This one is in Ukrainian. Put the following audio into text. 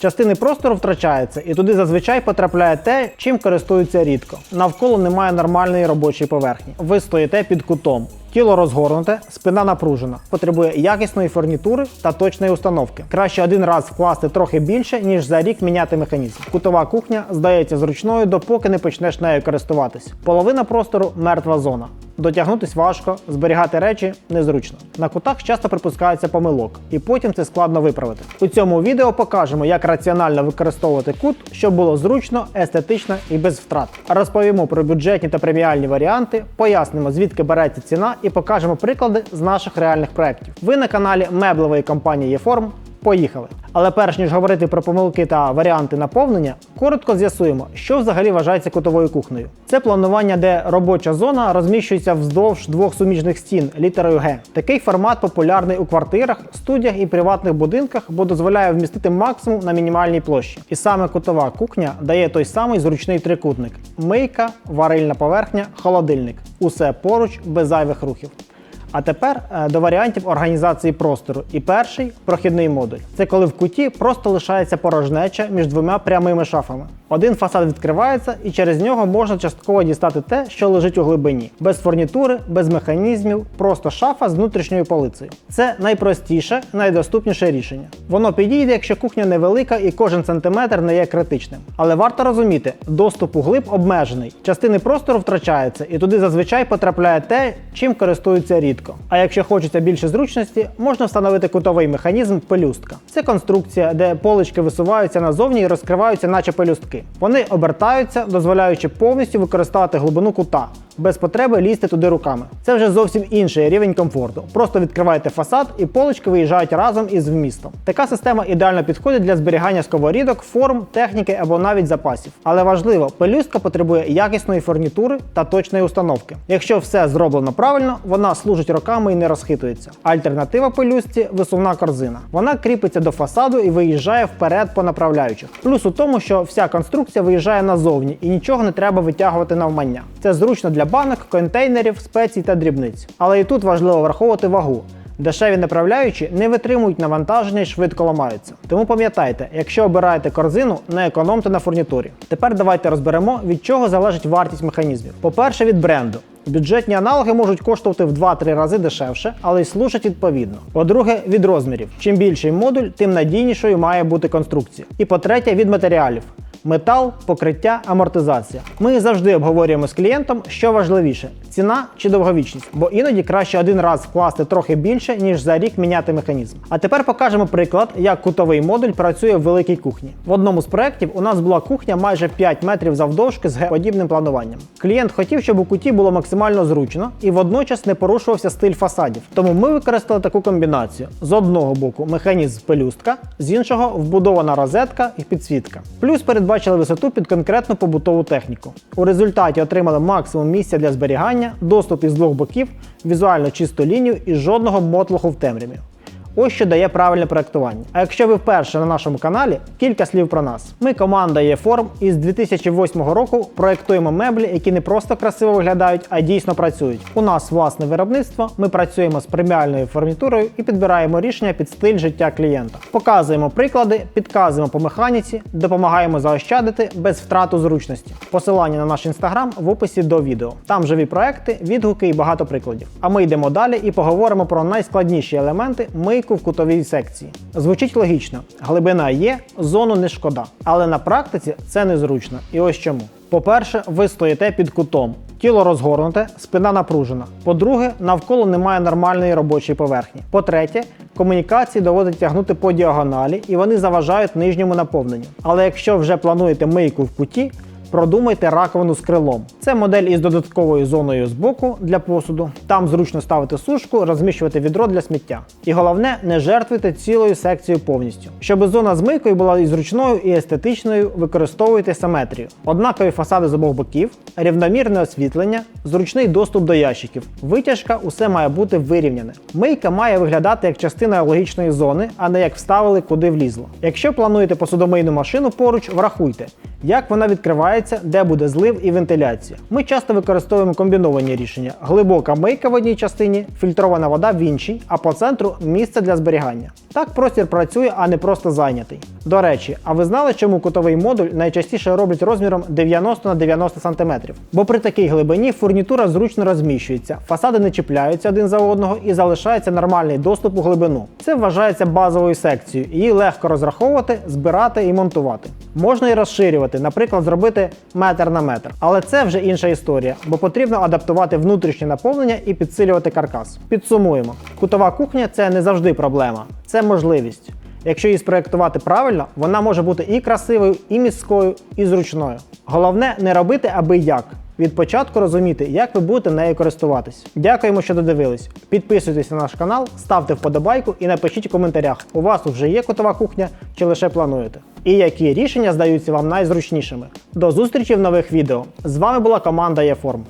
Частини простору втрачаються, і туди зазвичай потрапляє те, чим користуються рідко. Навколо немає нормальної робочої поверхні. Ви стоїте під кутом. Тіло розгорнуте, спина напружена, потребує якісної фурнітури та точної установки. Краще один раз вкласти трохи більше, ніж за рік міняти механізм. Кутова кухня здається зручною, допоки не почнеш нею користуватись. Половина простору мертва зона. Дотягнутись важко, зберігати речі незручно. На кутах часто припускається помилок, і потім це складно виправити. У цьому відео покажемо, як раціонально використовувати кут, щоб було зручно, естетично і без втрат. Розповімо про бюджетні та преміальні варіанти, пояснимо, звідки береться ціна, і покажемо приклади з наших реальних проєктів. Ви на каналі меблевої компанії «Єформ». Поїхали! Але перш ніж говорити про помилки та варіанти наповнення, коротко з'ясуємо, що взагалі вважається кутовою кухнею. Це планування, де робоча зона розміщується вздовж двох суміжних стін літерою Г. Такий формат популярний у квартирах, студіях і приватних будинках, бо дозволяє вмістити максимум на мінімальній площі. І саме кутова кухня дає той самий зручний трикутник: мийка, варильна поверхня, холодильник. Усе поруч без зайвих рухів. А тепер е, до варіантів організації простору. І перший прохідний модуль. Це коли в куті просто лишається порожнеча між двома прямими шафами. Один фасад відкривається, і через нього можна частково дістати те, що лежить у глибині, без фурнітури, без механізмів, просто шафа з внутрішньою полицею. Це найпростіше, найдоступніше рішення. Воно підійде, якщо кухня невелика і кожен сантиметр не є критичним. Але варто розуміти, доступ у глиб обмежений. Частини простору втрачаються, і туди зазвичай потрапляє те, чим користуються рідко. А якщо хочеться більше зручності, можна встановити кутовий механізм пелюстка. Це конструкція, де полички висуваються назовні і розкриваються, наче пелюстки. Вони обертаються, дозволяючи повністю використати глибину кута. Без потреби лізти туди руками. Це вже зовсім інший рівень комфорту. Просто відкриваєте фасад і полички виїжджають разом із вмістом. Така система ідеально підходить для зберігання сковорідок, форм, техніки або навіть запасів. Але важливо, пелюстка потребує якісної фурнітури та точної установки. Якщо все зроблено правильно, вона служить роками і не розхитується. Альтернатива пелюстці висувна корзина. Вона кріпиться до фасаду і виїжджає вперед по направляючих. Плюс у тому, що вся конструкція виїжджає назовні і нічого не треба витягувати навмання. Це зручно для банок, контейнерів, спецій та дрібниць. Але і тут важливо враховувати вагу. Дешеві направляючі не витримують навантаження і швидко ламаються. Тому пам'ятайте, якщо обираєте корзину, не економте на фурнітурі. Тепер давайте розберемо, від чого залежить вартість механізмів. По-перше, від бренду. Бюджетні аналоги можуть коштувати в 2-3 рази дешевше, але й служать відповідно. По-друге, від розмірів. Чим більший модуль, тим надійнішою має бути конструкція. І по-третє, від матеріалів. Метал, покриття, амортизація. Ми завжди обговорюємо з клієнтом, що важливіше ціна чи довговічність, бо іноді краще один раз вкласти трохи більше, ніж за рік міняти механізм. А тепер покажемо приклад, як кутовий модуль працює в великій кухні. В одному з проєктів у нас була кухня майже 5 метрів завдовжки з Г-подібним плануванням. Клієнт хотів, щоб у куті було максимально зручно і водночас не порушувався стиль фасадів. Тому ми використали таку комбінацію: з одного боку механізм пелюстка, з іншого вбудована розетка і підсвітка. Плюс передбачили висоту під конкретну побутову техніку. У результаті отримали максимум місця для зберігання, доступ із двох боків, візуально чисту лінію і жодного мотлоху в темряві. Ось що дає правильне проектування. А якщо ви вперше на нашому каналі, кілька слів про нас. Ми команда ЄФОРМ і з 2008 року проектуємо меблі, які не просто красиво виглядають, а дійсно працюють. У нас власне виробництво, ми працюємо з преміальною фурнітурою і підбираємо рішення під стиль життя клієнта. Показуємо приклади, підказуємо по механіці, допомагаємо заощадити без втрату зручності. Посилання на наш інстаграм в описі до відео. Там живі проекти, відгуки і багато прикладів. А ми йдемо далі і поговоримо про найскладніші елементи мийку в кутовій секції. Звучить логічно: глибина є, зону не шкода. Але на практиці це незручно. І ось чому. По-перше, ви стоїте під кутом. Тіло розгорнуте, спина напружена. По-друге, навколо немає нормальної робочої поверхні. По-третє, комунікації доводить тягнути по діагоналі і вони заважають нижньому наповненню. Але якщо вже плануєте мийку в куті, Продумайте раковину з крилом. Це модель із додатковою зоною збоку для посуду. Там зручно ставити сушку, розміщувати відро для сміття. І головне, не жертвуйте цілою секцією повністю. Щоб зона з мийкою була і зручною, і естетичною, використовуйте симетрію. Однакові фасади з обох боків, рівномірне освітлення, зручний доступ до ящиків. Витяжка усе має бути вирівняне. Мийка має виглядати як частина логічної зони, а не як вставили, куди влізло. Якщо плануєте посудомийну машину поруч, врахуйте, як вона відкривається вибирається, де буде злив і вентиляція. Ми часто використовуємо комбіновані рішення: глибока мийка в одній частині, фільтрована вода в іншій, а по центру місце для зберігання. Так простір працює, а не просто зайнятий. До речі, а ви знали, чому кутовий модуль найчастіше роблять розміром 90 на 90 см? Бо при такій глибині фурнітура зручно розміщується, фасади не чіпляються один за одного і залишається нормальний доступ у глибину. Це вважається базовою секцією, її легко розраховувати, збирати і монтувати. Можна і розширювати, наприклад, зробити метр на метр. Але це вже інша історія, бо потрібно адаптувати внутрішнє наповнення і підсилювати каркас. Підсумуємо: кутова кухня це не завжди проблема, це можливість. Якщо її спроєктувати правильно, вона може бути і красивою, і міською, і зручною. Головне не робити аби як. Від початку розуміти, як ви будете нею користуватись. Дякуємо, що додивились. Підписуйтесь на наш канал, ставте вподобайку і напишіть у коментарях, у вас вже є котова кухня чи лише плануєте. І які рішення здаються вам найзручнішими. До зустрічі в нових відео. З вами була команда Єформ.